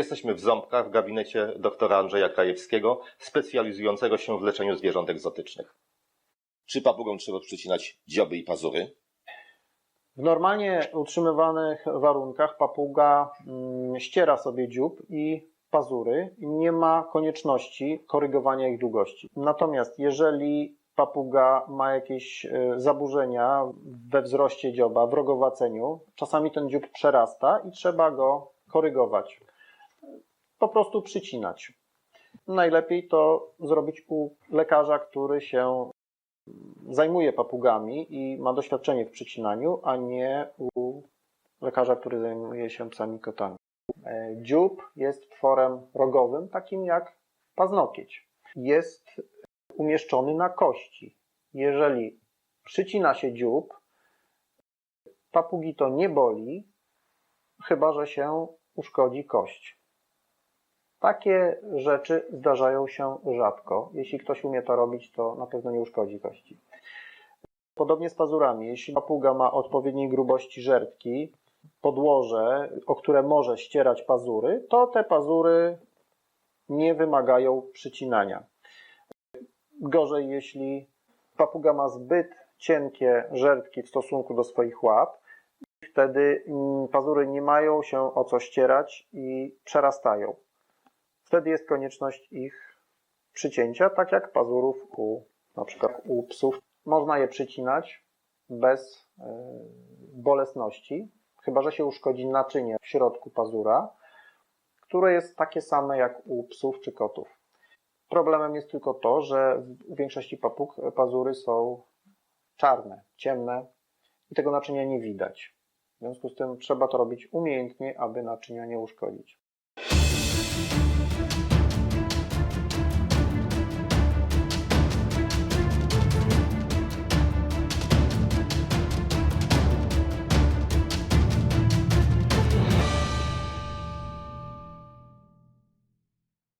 Jesteśmy w Ząbkach w gabinecie doktora Andrzeja Krajewskiego, specjalizującego się w leczeniu zwierząt egzotycznych. Czy papugom trzeba przycinać dzioby i pazury? W normalnie utrzymywanych warunkach papuga mm, ściera sobie dziób i pazury i nie ma konieczności korygowania ich długości. Natomiast jeżeli papuga ma jakieś e, zaburzenia we wzroście dzioba, w rogowaceniu, czasami ten dziób przerasta i trzeba go korygować. Po prostu przycinać. Najlepiej to zrobić u lekarza, który się zajmuje papugami i ma doświadczenie w przycinaniu, a nie u lekarza, który zajmuje się psami kotami. E, Dziób jest tworem rogowym, takim jak paznokieć. Jest umieszczony na kości. Jeżeli przycina się dziób, papugi to nie boli, chyba że się uszkodzi kość. Takie rzeczy zdarzają się rzadko. Jeśli ktoś umie to robić, to na pewno nie uszkodzi kości. Podobnie z pazurami. Jeśli papuga ma odpowiedniej grubości żertki, podłoże, o które może ścierać pazury, to te pazury nie wymagają przycinania. Gorzej, jeśli papuga ma zbyt cienkie żertki w stosunku do swoich łap, wtedy pazury nie mają się o co ścierać i przerastają. Wtedy jest konieczność ich przycięcia, tak jak pazurów u, na przykład u psów. Można je przycinać bez y, bolesności, chyba że się uszkodzi naczynie w środku pazura, które jest takie same jak u psów czy kotów. Problemem jest tylko to, że u większości papug pazury są czarne, ciemne i tego naczynia nie widać. W związku z tym trzeba to robić umiejętnie, aby naczynia nie uszkodzić. Thank you